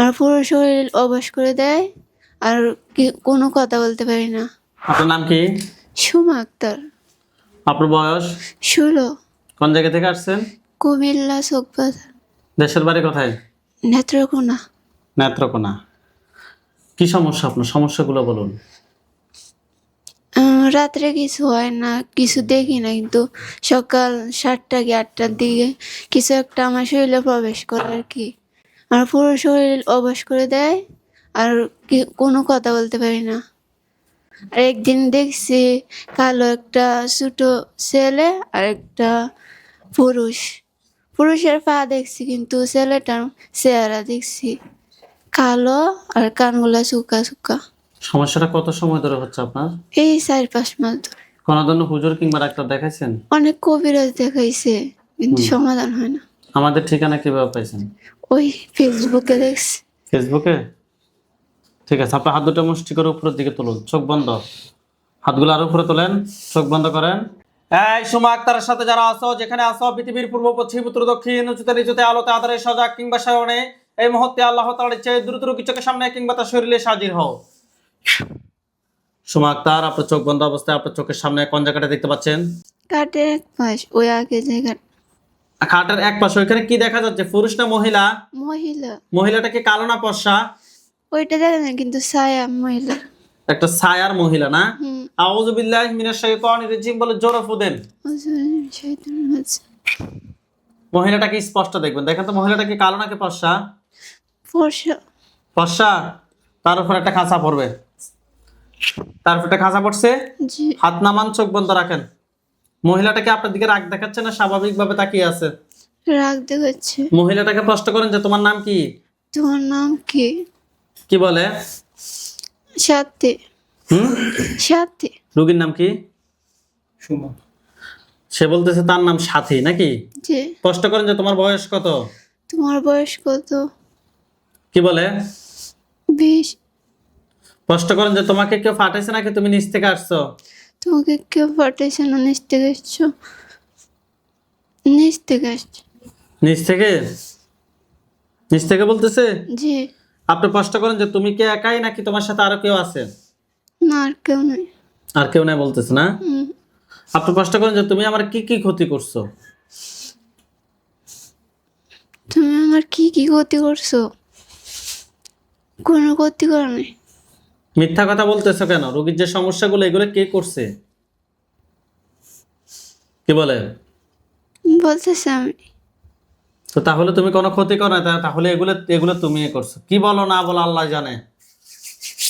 আর পুরো শরীর অবশ করে দেয় আর কি- কোনো কথা বলতে পারি না। আপনার নাম কি? সুমা আক্তার। আপনার বয়স? ষোলো। কোন জায়গা থেকে আসছেন? কুমিল্লা চোখবাজার দেশের বাড়ি কোথায়? নেত্রকোনা। নেত্রকোনা। কি সমস্যা আপনার? সমস্যাগুলো বলুন। রাত্রে কিছু হয় না কিছু দেখি না কিন্তু সকাল সাতটা কি আটটার দিকে কিছু একটা আমার শরীরে প্রবেশ করে আর কি। আর পুরো শরীর অবশ করে দেয় আর কোনো কথা বলতে পারি না। আর একদিন দেখছি কালো একটা ছোট ছেলে আর একটা পুরুষ। পুরুষের পা দেখছি কিন্তু ছেলেটার চেহারা দেখছি কালো আর কানগুলা শুকা শুকা। সমস্যাটা কত সময় ধরে হচ্ছে আপনার? এই চার পাঁচ মাস ধরে। কোনো ধরনের হুজুর কিংবা ডাক্তার দেখাইছেন? অনেক কবিরাজ দেখাইছে কিন্তু সমাধান হয় না। আমাদের ঠিকানা কীভাবে পাইছেন? ওই ফেসবুকে দেখছি ফেসবুকে? ঠিক আছে আপনার হাত দুটো মুষ্টি করে উপরের দিকে তুলুন চোখ বন্ধ। হাতগুলো আরও উপরে তোলেন চোখ বন্ধ করেন। এই সুমা আক্তারের সাথে যারা আসো যেখানে আসো পৃথিবীর পূর্ব পশ্চিম উত্তর দক্ষিণ উঁচুতে নিচুতে আলোতে আধারে সজাগ কিংবা সায়নে এই মুহূর্তে আল্লাহ তাআলার চেয়ে দ্রুত রুগী চোখের সামনে কিংবা তার শরীরে হাজির হও। সুমা আক্তার আপনার চোখ বন্ধ অবস্থায় আপনার চোখের সামনে কোন জায়গাটা দেখতে পাচ্ছেন? কাটের এক পাশ ওই আগে জায়গা খাটের এক পাশে ওইখানে কি দেখা যাচ্ছে? পুরুষ না মহিলা? মহিলা। মহিলাটা কি কালো না পশা ওইটা দেখা না কিন্তু ছায়া মহিলা। একটা ছায়ার মহিলা না? আউযু বিল্লাহি মিনাশ শাইতানির রাজিম বলে জোরে ফুদেন মহিলাটাকে স্পষ্ট দেখবেন? দেখেন তো মহিলাটাকে কালো নাকি পশা ফর্সা। পশা তার উপর একটা খাঁচা পড়বে। তার উপর একটা খাঁচা পড়ছে? জি। হাত নামান চোখ বন্ধ রাখেন। মহিলাটাকে আপনার দিকে রাগ দেখাচ্ছে না? স্বাভাবিকভাবে তাকিয়ে আছে। রাগ দেখাচ্ছে। মহিলাটাকে প্রশ্ন করেন যে তোমার নাম কি? তোমার নাম কি? কি বলে? সাথে। হুম? সাথে। রুগীর নাম কি? সে বলতেছে তার নাম সাথী নাকি? যে প্রশ্ন করেন যে তোমার বয়স কত? তোমার বয়স কত? কি বলে? বিশ। প্রশ্ন করেন যে তোমাকে কেউ ফাটাইছে নাকি? তুমি নিচ থেকে আসছো? তোমাকে কেউ পাঠাইছে না নিচ থেকে এসছো নিচ থেকে আসছো নিচ থেকে নিচ থেকে বলতেছে? জি। আপনি প্রশ্ন করেন যে তুমি কি একাই নাকি তোমার সাথে আরও কেউ আছে? না আর কেউ নেই। আর কেউ নাই বলতেছে না? আপনি প্রশ্ন করেন যে তুমি আমার কি কি ক্ষতি করছ? তুমি আমার কি কি ক্ষতি করছ? কোনো ক্ষতি করো নাই। মিথ্যা কথা বলতেছো কেন? রোগীর যে সমস্যাগুলো এগুলো কে করছে? কি বলে? বলতেছে আমি। তো তাহলে তুমি কোনো ক্ষতি করো না তাহলে এগুলো এগুলো তুমি করছ। কি বলো না বলো আল্লাহ জানে।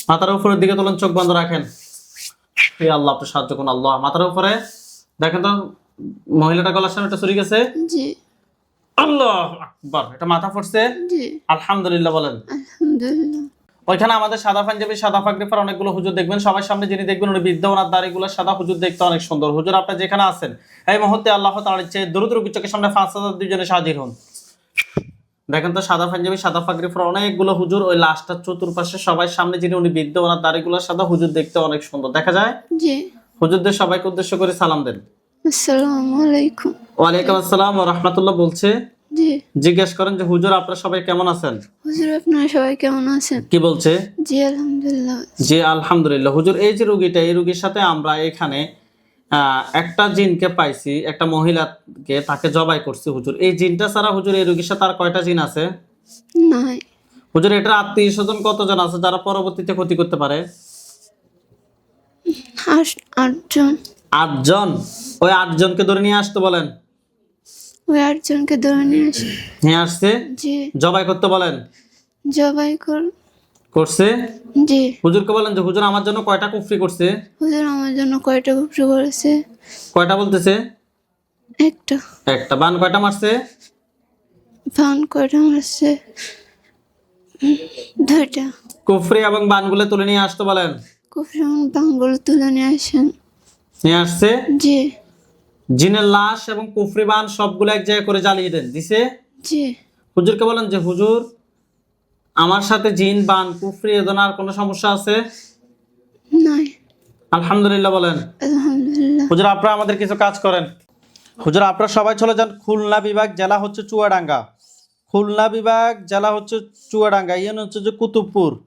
মাথার উপরের দিকে তোলেন চোখ বন্ধ রাখেন। হে আল্লাহ আপনি সাহায্য করুন আল্লাহ। মাথার উপরে দেখেন তো মহিলাটা গলার সামনে একটা চুরি গেছে? জি। আল্লাহ আকবার এটা মাথা পড়ছে জি। আলহামদুলিল্লাহ বলেন। আলহামদুলিল্লাহ। ওইখানে আমাদের সাদা পাঞ্জাবি সাদা পাগড়ি পরা অনেকগুলো হুজুর দেখবেন। সবার সামনে যিনি দেখবেন উনি বৃদ্ধ ওনার দাড়িগুলো সাদা হুজুর দেখতে অনেক সুন্দর। হুজুর আপনি যেখানে আছেন এই মুহূর্তে আল্লাহ তাআলার চেয়ে দ্রুত রুগী চোখের সামনে পাঁচ হাজার দুজনে হাজির হন। দেখেন তো সাদা পাঞ্জাবি সাদা পাগড়ি পরা অনেকগুলো হুজুর ওই লাস্টার চতুর্পাশে সবাই সামনে যিনি উনি বৃদ্ধ ওনার দাড়িগুলো সাদা হুজুর দেখতে অনেক সুন্দর। দেখা যায়? জি। হুজুরদের সবাইকে উদ্দেশ্য করে সালাম দেন। আসসালামু আলাইকুম। ওয়ালাইকুম আসসালাম ও রহমতুল্লাহ বলছে জি। জিজ্ঞেস করেন যে হুজুর আপনারা সবাই কেমন আছেন? হুজুর আপনারা সবাই কেমন আছেন? কি বলছে? জি আলহামদুলিল্লাহ। জি আলহামদুলিল্লাহ। হুজুর এই যে রোগীটা এই রুগীর সাথে আমরা এখানে একটা জিনকে পাইছি একটা মহিলাকে তাকে জবাই করছি হুজুর। এই জিনটা ছাড়া হুজুর এই রুগীর সাথে আর কয়টা জিন আছে? নাই। হুজুর এটার আত্মীয় স্বজন কতজন আছে যারা পরবর্তীতে ক্ষতি করতে পারে? আটজন। আটজন? ওই আটজনকে ধরে নিয়ে আসতে বলেন। ওই আটজনকে ধরে নিয়ে আসি নিয়ে আসছে? জি। জবাই করতে বলেন? জবাই কর করছে? জি। হুজুরকে বলেন যে হুজুর আমার জন্য কয়টা কুফরি করছে? হুজুর আমার জন্য কয়টা কুফরি করেছে? কয়টা বলতেছে? একটা। একটা। বান কয়টা মারছে? ফান কয়টা মারছে? দুইটা। কুফরি এবং বানগুলো তুলে নিয়ে আসতে বলেন। কুফরি আমার বাঙ্গুলো তুলে নিয়ে আসেন। নিয়ে আসছে? জি। জিনের লাশ এবং কুফরি বান সবগুলো এক জায়গায় করে জ্বালিয়ে দেন। দিছে? জি। হুজুরকে বলেন যে হুজুর আমার সাথে জিন বান কুফরি এ ধরনের আর কোনো সমস্যা আছে? নাই। আলহামদুলিল্লাহ বলেন। আলহামদুলিল্লাহ। হুজুর আপনারা আমাদের কিছু কাজ করেন। হুজুর আপনারা সবাই চলে যান। খুলনা বিভাগ জেলা হচ্ছে চুয়াডাঙ্গা। খুলনা বিভাগ জেলা হচ্ছে চুয়াডাঙ্গা ইউনিয়ন হচ্ছে যে কুতুবপুর।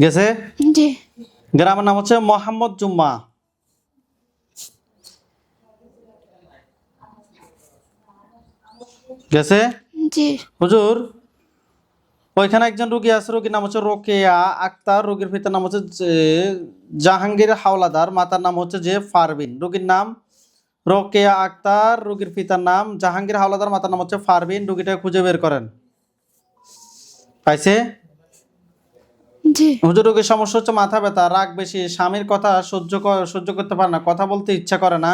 গেছে? জি। গ্রামের নাম হচ্ছে মোহাম্মদ জুম্মা। গেছে? হুজুর ওইখানে একজন রোগী আছে রোগীর নাম হচ্ছে রোকেয়া আক্তার রোগীর পিতার নাম হচ্ছে জাহাঙ্গীর হাওলাদার মাতার নাম হচ্ছে যে ফারবিন। রোগীর নাম রোকেয়া আক্তার রোগীর পিতার নাম জাহাঙ্গীর হাওলাদার মাতার নাম হচ্ছে ফারবিন। রোগীটা খুঁজে বের করেন। পাইছে? জি। হুজুর রোগীর সমস্যা হচ্ছে মাথা ব্যথা রাগ বেশি স্বামীর কথা সহ্য সহ্য করতে পারে না কথা বলতে ইচ্ছা করে না।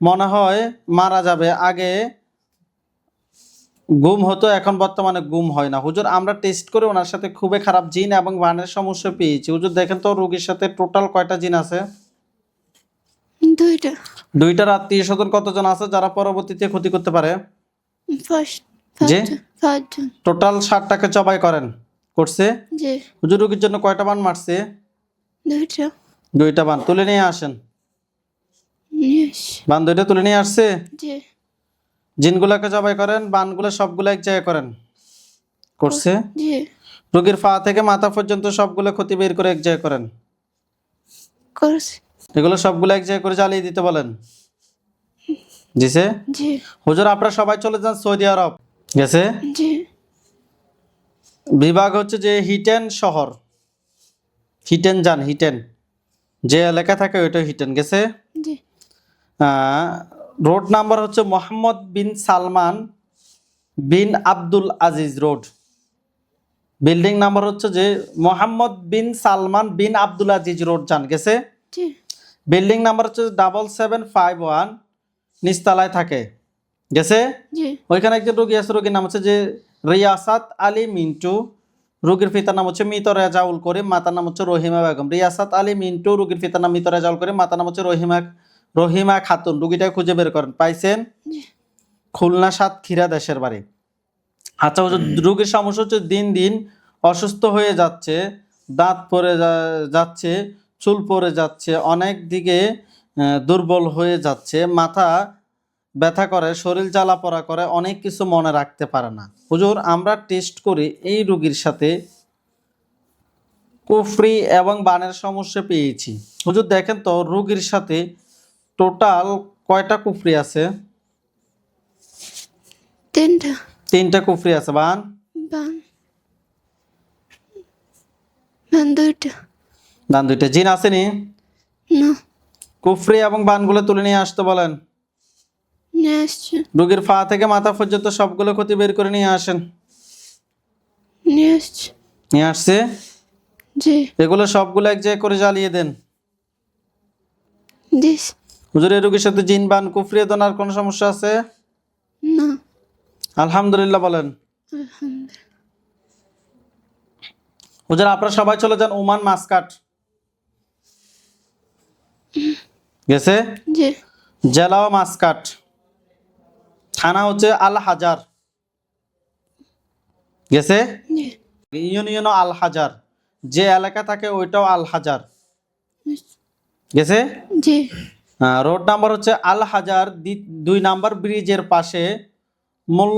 মনে হয় মারা যাবে আগে গুম হতো এখন বর্তমানে গুম হয় না। হুজুর আমরা টেস্ট করে ওনার সাথে খুবই খারাপ জিন এবং বানের সমস্যা পেয়েছি। হুজুর দেখেন তো রোগীর সাথে টোটাল কয়টা জিন আছে? দুইটা। দুইটার আত্মীয় স্বজন কতজন আছে যারা পরবর্তীতে ক্ষতি করতে পারে? জি? টোটাল ষাটটাকে জবাই করেন। করছে। জি। হুজুর রোগীর জন্য কয়টা বান মারছে? দুইটা। দুইটা বান। তুলে নিয়ে আসেন। বান দুইটা তুলে নিয়ে আসছে? জি। জিনগুলাকে জবাই করেন বানগুলো সবগুলো এক জায়গায় করেন। করছে? জি। রোগীর পা থেকে মাথা পর্যন্ত সবগুলো ক্ষতি বের করে এক জায়গায় করেন। করছি। এগুলো সবগুলো এক জায়গায় করে জ্বালিয়ে দিতে বলেন। দিছে? জি। হুজুর আপনারা সবাই চলে যান সৌদি আরব। গেছে? জি। বিভাগ হচ্ছে যে হিটেন শহর। হিটেন যান হিটেন। যে এলাকা থাকে ওইটা হিটেন গেছে? রোড নাম্বার হচ্ছে Mohammed bin Salman bin Abdul Aziz road. Building number হচ্ছে যে Mohammed bin Salman bin Abdul Aziz road যান গেছে? বিল্ডিং নাম্বার হচ্ছে ডাবল সেভেন ফাইভ ওয়ান নিচতলায় থাকে গেছে? ওইখানে একজন রোগী আছে রোগীর নাম হচ্ছে যে রিয়াসাত আলী মিন্টু, রুগীর পিতার নাম হচ্ছে মিত রেজাউল করিম, মাতার নাম হচ্ছে রহিমা বেগম। রিয়াসাত আলী মিন্টু, রোগীর পিতার নাম মিত রেজাউল করিম, মাতার নাম হচ্ছে রহিমা রহিমা খাতুন। রুগীটা খুঁজে বের করেন। পাইছেন খুলনা সাতক্ষীরা দেশের বাড়ি। আচ্ছা রোগীর সমস্যা হচ্ছে দিন দিন অসুস্থ হয়ে যাচ্ছে, দাঁত যা- যাচ্ছে, চুল পড়ে যাচ্ছে, অনেক দিকে দুর্বল হয়ে যাচ্ছে, মাথা ব্যথা করে শরীর জ্বালা পড়া করে অনেক কিছু মনে রাখতে পারে না। হুজুর আমরা টেস্ট করি এই রোগীর সাথে কুফরি এবং বানের সমস্যা পেয়েছি। হুজুর দেখেন তো রোগীর সাথে টোটাল কয়টা কুফরি আছে? তিনটা। তিনটা কুফরি আছে বান? বান। বান দুইটা। দান দুইটা। জিন আসেনি না। কুফরি এবং বানগুলো তুলে নিয়ে আসতে বলেন। নিয়ে আসছে রোগীর পা থেকে মাথা পর্যন্ত সবগুলো ক্ষতি বের করে নিয়ে আসেন। নিয়ে আসছে নিয়ে আসছে? জি। এগুলো সবগুলো এক জায়গায় করে জ্বালিয়ে দেন। দিস। হুজুর এই রোগীর সাথে জিন বান কুফরি দোনার কোনো সমস্যা আছে? না। আলহামদুলিল্লাহ বলেন। হুজুর আপনারা সবাই চলে যান ওমান মাসকাট। গেছে? জি। জেলাও মাসকাট। থানা হচ্ছে আল হাজার। গেছে? জি ইউনিয়নও আল হাজার। যে এলাকা থাকে ওইটাও আল হাজার। গেছে? রোড নাম্বার হচ্ছে আল হাজার দুই নাম্বার ব্রিজের পাশে মূল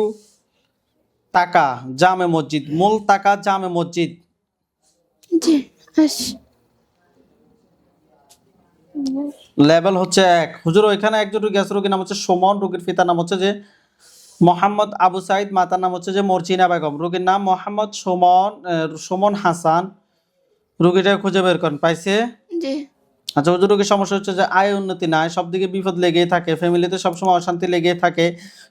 টাকা জামে মসজিদ। মূল টাকা জামে মসজিদ। লেভেল হচ্ছে এক। হুজুর ওইখানে একজন রোগী আছে রোগীর নাম হচ্ছে সুমন। রোগীর পিতার নাম হচ্ছে যে মোহাম্মদ আবু সাইদ মাতার নাম হচ্ছে যে মর্জিনা বেগম। রুগীর নাম মোহাম্মদ সুমন সুমন হাসান। রুগীটা খুঁজে বের করেন পাইছে? জি। আচ্ছা হুজুর রোগীর সমস্যা হচ্ছে যে আয় উন্নতি নাই সব দিকে বিপদ লেগেই থাকে ফ্যামিলিতে সবসময় অশান্তি লেগেই থাকে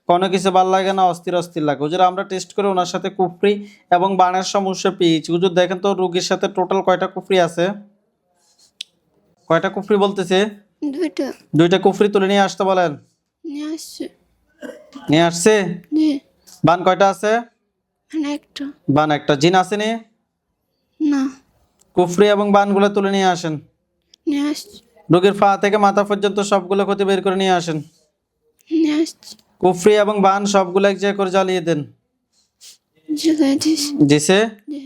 কোনো কিছু ভালো লাগে না অস্থির অস্থির লাগে। হুজুর আমরা টেস্ট করে ওনার সাথে কুফরি এবং বানের সমস্যা পেয়েছি। হুজুর দেখেন তো রোগীর সাথে টোটাল কয়টা কুফরি আছে? কয়টা কুফরি বলতেছে? দুইটা। দুইটা কুফরি তুলে নিয়ে আসতে বলেন। নিয়ে আসছে। নিয়ে আসছে? বান কয়টা আছে? একটা। বান একটা। জিন আসেনি না? কুফরি এবং বানগুলো তুলে নিয়ে আসেন। নিয়ে আসছে। রোগীর পা থেকে মাথা পর্যন্ত সবগুলো ক্ষতি বের করে নিয়ে আসেন। নিয়ে আসছে। কুফরি এবং বান সবগুলো এক জায়গায় করে জ্বালিয়ে দেন। জ্বালাই দিছে? জি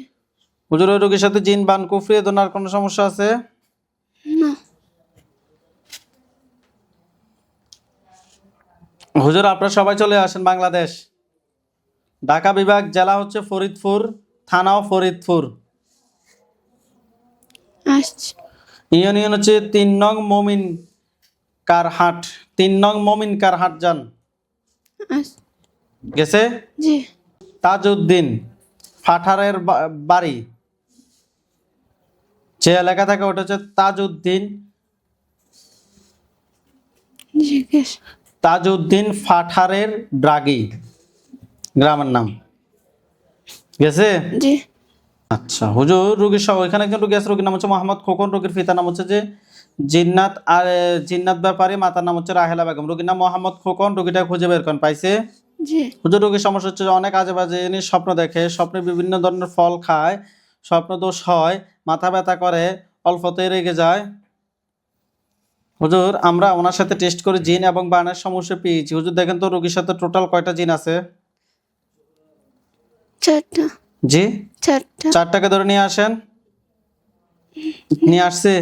হুজুর রোগীর সাথে জিন বান কুফরি দোনার কোনো সমস্যা আছে? না। হুজুর আপনারা সবাই চলে আসেন বাংলাদেশ। ঢাকা বিভাগ জেলা হচ্ছে ফরিদপুর থানাও ফরিদপুর। ইউনিয়ন হচ্ছে তিন নং মমিন কারহাট তিন নং মমিন কারহাট যান। গেছে? তাজউদ্দিন ফাঠারের বাড়ি। যে এলাকা থাকে ওটা হচ্ছে তাজউদ্দিন। তাজউদ্দিন ফাঠারের ড্রাগি। গ্রামের নাম। গেছে? জি। আচ্ছা হুজুর রোগীর সহ এখানে রোগী আছে রোগীর নাম হচ্ছে মোহাম্মদ খোকন রোগীর পিতার নাম হচ্ছে যে জিন্নাত আর জিন্নাত ব্যাপারী মাতার নাম হচ্ছে রাহেলা বেগম। রোগীর নাম মোহাম্মদ খোকন রোগীটা খুঁজে বের করেন পাইছে? হুজুর রোগীর সমস্যা হচ্ছে যে অনেক আজে বাজে জিনিস স্বপ্ন দেখে স্বপ্নে বিভিন্ন ধরনের ফল খায় স্বপ্ন দোষ হয় মাথা ব্যথা করে অল্পতেই রেগে যায়। হুজুর আমরা ওনার সাথে টেস্ট করে জিন এবং বানের সমস্যা পেয়েছি। হুজুর দেখেন তো রোগীর সাথে টোটাল কয়টা জিন আছে? চারটা। জি? চারটা। চারটাকে ধরে নিয়ে আসেন। নিয়ে আসছে?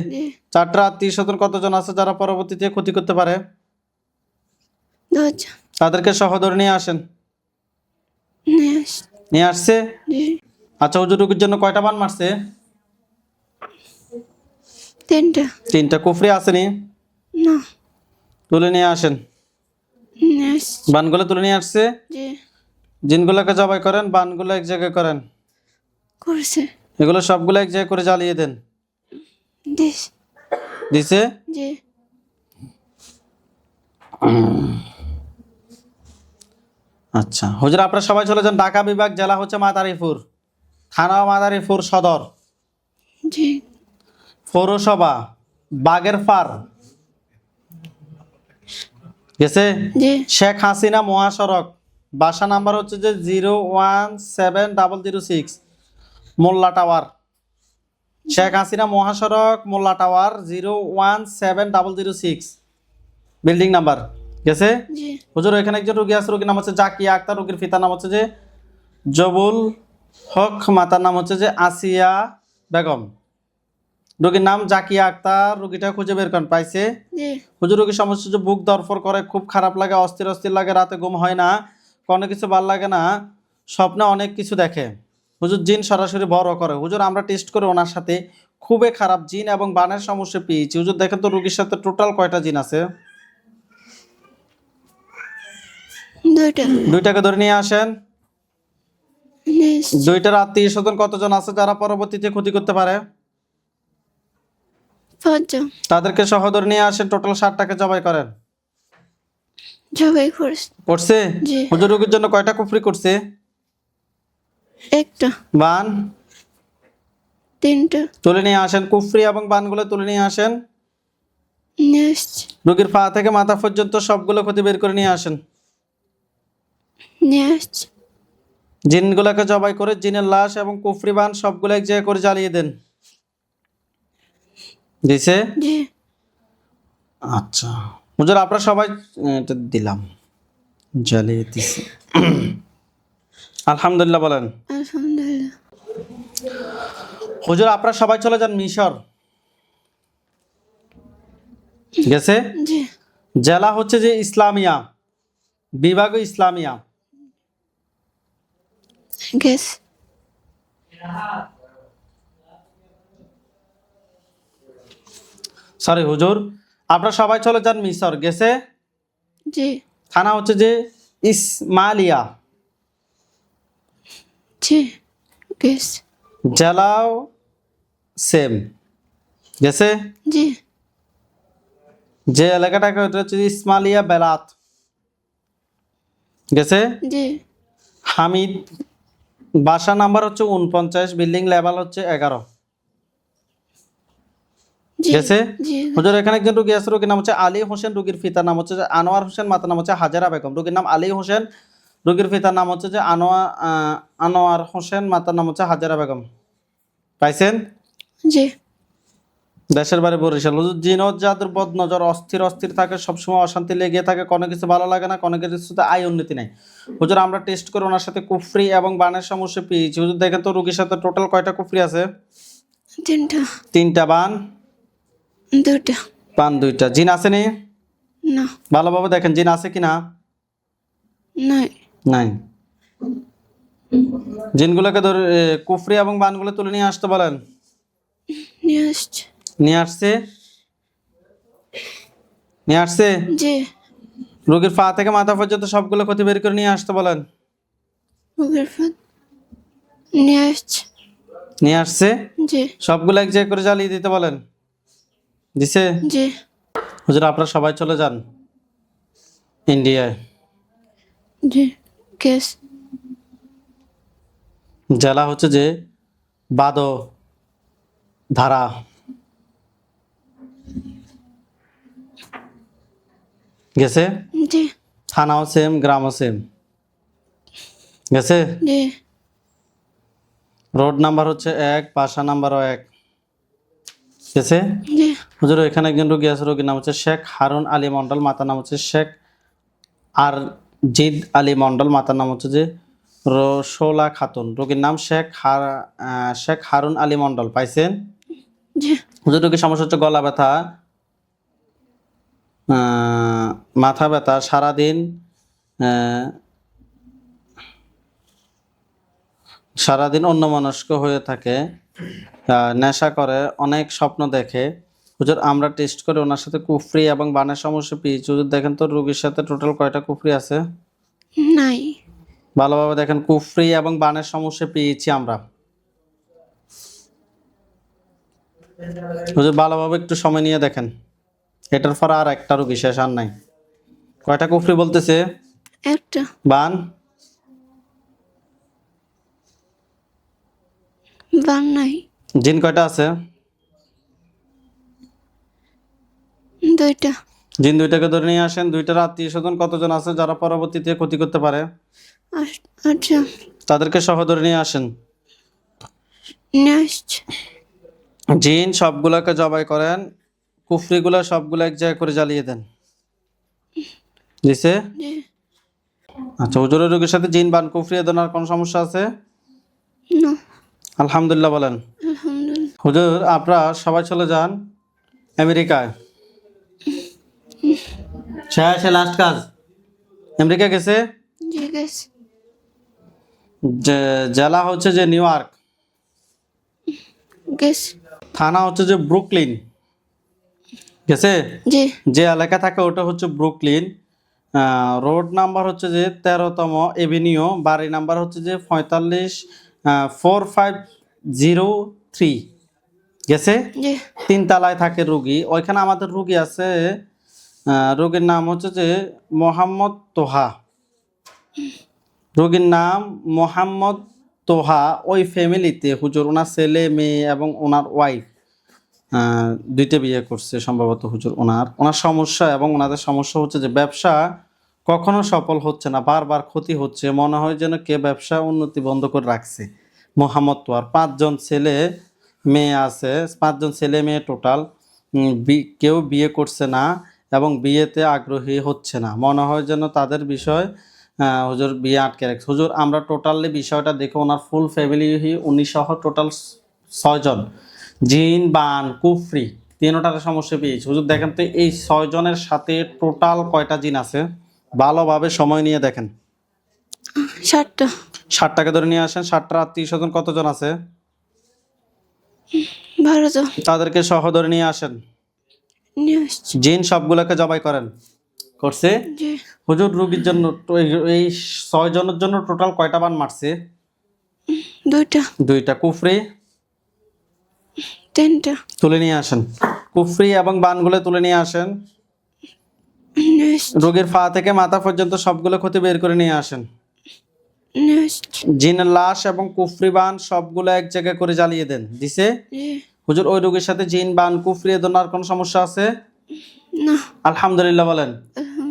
চারটা আত্মীয় স্বজন কতজন আছে যারা পরবর্তীতে ক্ষতি করতে পারে? তাদেরকে সহ ধরে নিয়ে আসেন। নিয়ে আসছে? আচ্ছা হুজুর রোগীর জন্য কয়টা বান মারছে? তিনটা। তিনটা। কুফরি আসেনি না। তুলে নিয়ে আসেন। বানগুলো তুলে নিয়ে আসছে? জিনগুলোকে জবাই করেন বানগুলো এক জায়গায় করেন। করছে। এগুলো সবগুলো এক জায়গায় করে জ্বালিয়ে দেন। দিছে। জি। আচ্ছা। হুজুর আপনারা সবাই চলে যান। ঢাকা বিভাগ জেলা হচ্ছে মাদারীপুর। থানা মাদারীপুর সদর। জি। পৌরসভা বাগের পার গেছে? শেখ হাসিনা মহাসড়ক। বাসা নাম্বার হচ্ছে যে zero one seven double zero six Molla tower. Sheikh Hasina মহাসড়ক Molla tower zero one seven double zero six. Building number. গেছে? হুজুর এখানে একজন রোগী আছে রোগীর নাম হচ্ছে জাকিয়া আক্তার রোগীর পিতার নাম হচ্ছে যে জবুল হক মাতার নাম হচ্ছে যে আসিয়া বেগম। রোগীর নাম জাকিয়া আক্তার রোগীটা খুঁজে বের করেন পাইছে? হুজুর রোগীর সমস্যা হচ্ছে বুক দরফর করে খুব খারাপ লাগে অস্থির অস্থির লাগে রাতে ঘুম হয় না কোনো কিছু ভালো লাগে না স্বপ্নে অনেক কিছু দেখে। হুজুর জিন সরাসরি বড় করে। হুজুর আমরা টেস্ট করে ওনার সাথে খুবই খারাপ জিন এবং বানের সমস্যা পেয়েছি। হুজুর দেখেন তো রোগীর সাথে টোটাল কয়টা জিন আছে? দুইটাকে ধরে নিয়ে আসেন। দুইটার আত্মীয় স্বজন কতজন আছে যারা পরবর্তীতে ক্ষতি করতে পারে? পাঁচজন তাদেরকে সহ ধরে নিয়ে আসেন টোটাল ষাটটাকে জবাই করেন। সবাই করছে। করছে? হুজুর রোগীর জন্য কয়টা কুফরি করছে? একটা। বান? তিনটা। তুলে নিয়ে আসেন কুফরি এবং বানগুলো তুলে নিয়ে আসেন। রোগীর পা থেকে মাথা পর্যন্ত সবগুলো ক্ষতি বের করে নিয়ে আসেন। জিনগুলোকে জবাই করে জিনের লাশ এবং কুফরি বান সবগুলো এক জায়গায় করে জ্বালিয়ে দেন। দিছে? জি। আচ্ছা। হুজুর আপনারা সবাই এটা দিলাম। জ্বালিয়ে দিছি। আলহামদুলিল্লাহ বলেন। আলহামদুলিল্লাহ। হুজুর আপনারা সবাই চলে যান মিশর। গেছে জি। জেলা হচ্ছে যে ইসলামিয়া। বিভাগ ইসলামিয়া। গেস সরি হুজুর। আপনারা সবাই চলে যান মিশর গেছে? জি। থানা হচ্ছে যে ইসমালিয়া। জি গেস জেলাও সেম গেছে? জি। যে এলাকাটাকে ওটা হচ্ছে ইসমালিয়া বেলাত। গেছে? জি। হামিদ বাসা নাম্বার হচ্ছে উনপঞ্চাশ বিল্ডিং লেভেল হচ্ছে এগারো। গেছে? হুজুর এখানে একজন রুগী আছে রুগীর নাম হচ্ছে আলী হোসেন রুগীর পিতার নাম হচ্ছে আনোয়ার হোসেন মাতার নাম হচ্ছে হাজারা বেগম। রুগীর নাম আলী হোসেন রুগীর পিতার নাম হচ্ছে যে আনোয়ার আনোয়ার হোসেন মাতার নাম হচ্ছে হাজারা বেগম। পাইছেন? জি। দেশের বাড়ি বরিশাল। হুজুর যাদের বদ নজর অস্থির অস্থির থাকে সবসময় অশান্তি লেগে থাকে কোনো কিছু ভালো লাগে না কোনো কিছুতে আয় উন্নতি নাই। হুজুর আমরা টেস্ট করে ওনার সাথে কুফরি এবং বানের সমস্যা পেয়েছি। হুজুর দেখেন তো রুগীর সাথে টোটাল কয়টা কুফরি আছে? তিনটা। তিনটা বান? দুটা বান দুইটা। জিন আছে নি না। ভালোভাবে দেখেন জিন আছে কিনা? নাই। নাই। জিনগুলোকে ধরে কুফরি এবং বানগুলো তুলে নিয়ে আসতে বলেন। নিয়ে আসছে। নিয়ে আসছে? নিয়ে আসছে? জি। রোগীর পা থেকে মাথা পর্যন্ত সবগুলো ক্ষতি বের করে নিয়ে আসতে বলেন। ফাঁদ নিয়ে আসছে। নিয়ে আসছে? জি। সবগুলো এক জায়গায় করে জ্বালিয়ে দিতে বলেন। দিছে? জি। হুজুর আপনারা সবাই চলে যান ইন্ডিয়ায়। জি কেস জেলা হচ্ছে যে বাদ ধারা গেছে? জি। থানাও সেম গ্রামও সেম গেছে? জি। রোড নাম্বার হচ্ছে এক পাশা নাম্বারও এক। গেছে? জি। হুজুর, এখানে একজন রোগী আছে রোগীর নাম হচ্ছে শেখ হারুন আলী মন্ডল মাতার নাম হচ্ছে শেখ আর জিদ আলী মন্ডল মাতার নাম হচ্ছে যে রসোলা খাতুন। রোগীর নাম শেখ হার শেখ হারুন আলী মন্ডল পাইছেন? হুজুর, রোগীর সমস্যা হচ্ছে গলা ব্যথা মাথা ব্যথা, সারাদিন সারাদিন অন্যমনস্ক হয়ে থাকে নেশা করে, অনেক স্বপ্ন দেখে হুজুর আমরা টেস্ট করে ওনার সাথে কুফরি এবং বানের সমস্যা পেয়েছি। হুজুর দেখেন তো রোগীর সাথে টোটাল কয়টা কুফরি আছে? নাই। ভালোভাবে দেখেন কুফরি এবং বানের সমস্যা পেয়েছি আমরা। হুজুর ভালোভাবে একটু সময় নিয়ে দেখেন। এটার পর আর একটা রোগী শেষ আর নাই। কয়টা কুফরি বলতেছে? একটা। বান? বান নাই। জিন কয়টা আছে? দুইটা জিন দুইটাকে ধরে নিয়ে আসেন দুইটার আত্মীয় স্বজন কতজন আছে যারা পরবর্তীতে ক্ষতি করতে পারে? আটজন। তাদেরকে সহ ধরে নিয়ে আসেন। জিন সবগুলাকে জবাই করেন কুফরিগুলো সবগুলো এক জায়গায় করে জ্বালিয়ে দেন। দিছে? আচ্ছা হুজুরের রোগীর সাথে জিন বান কুফরি এ ধরনের কোনো সমস্যা আছে? না। আলহামদুলিল্লাহ বলেন। আলহামদুলিল্লাহ। হুজুর আপনারা সবাই চলে যান আমেরিকায়। শেষ লাস্ট কাজ। আমেরিকা গেছে? জি গেছে। যে জেলা হচ্ছে যে নিউ ইয়র্ক। গেছে। থানা হচ্ছে যে ব্রুকলিন। গেছে? জি। যে এলাকা থাকে ওটা হচ্ছে ব্রুকলিন। রোড নাম্বার হচ্ছে যে তেরোতম এভিনিউ। বাড়ি নাম্বার হচ্ছে যে পঁয়তাল্লিশ ফোর ফাইভ জিরো থ্রি। গেছে? জি। তিন তলায় থাকে রুগী। ওইখানে আমাদের রুগী আছে রোগীর নাম হচ্ছে যে মোহাম্মদ তোহা। রোগীর নাম মোহাম্মদ তোহা ওই ফ্যামিলিতে হুজুর ওনার ছেলে, মেয়ে এবং ওনার ওয়াইফ দুইটা বিয়ে করছে সম্ভবত হুজুর ওনার। ওনার সমস্যা এবং ওনাদের সমস্যা হচ্ছে যে ব্যবসা কখনো সফল হচ্ছে না, বারবার ক্ষতি হচ্ছে। মনে হয় যেন কে ব্যবসা উন্নতি বন্ধ করে রাখছে। মোহাম্মদ তোয়ার পাঁচজন ছেলে, মেয়ে আছে, পাঁচজন ছেলে, মেয়ে টোটাল কেউ বিয়ে করছে না। এবং বিয়েতে আগ্রহী হচ্ছে না। মনে হয় যেন তাদের বিষয় হুজুর বিয়ে আটকে রাখছে। হুজুর আমরা টোটালি বিষয়টা দেখে ওনার ফুল ফ্যামিলি উনি সহ টোটাল ছয়জন জিন। বান কুফরি তিনটার সমস্যা পেয়েছি। হুজুর দেখেন তো এই ছয়জনের সাথে টোটাল কয়টা জিন আছে? ভালোভাবে সময় নিয়ে দেখেন। সাতটা। ষাটটাকে ধরে নিয়ে আসেন। ষাটটার আত্মীয় স্বজন কতজন আছে? বারো জন। তাদেরকে সহ ধরে নিয়ে আসেন। জিন সবগুলোকে জবাই করেন। করছে? হুজুর রুগীর জন্য এই- ছয় জনের জন্য টোটাল কয়টা বান মারছে? দুইটা। দুইটা কুফরি। তিনটা। তুলে নিয়ে আসেন। কুফরি এবং বানগুলো তুলে নিয়ে আসেন। রোগীর পা থেকে মাথা পর্যন্ত সবগুলো ক্ষতি বের করে নিয়ে আসেন। জিনের লাশ এবং কুফরি বান সবগুলো এক জায়গায় করে জ্বালিয়ে দেন। দিছে? হুজুর ওই রোগের সাথে জিন বান কুফরি ধরনের কোনো সমস্যা আছে? না। আলহামদুলিল্লাহ বলেন।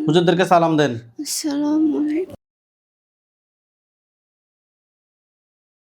হুজুরদেরকে সালাম দেন। আসসালামু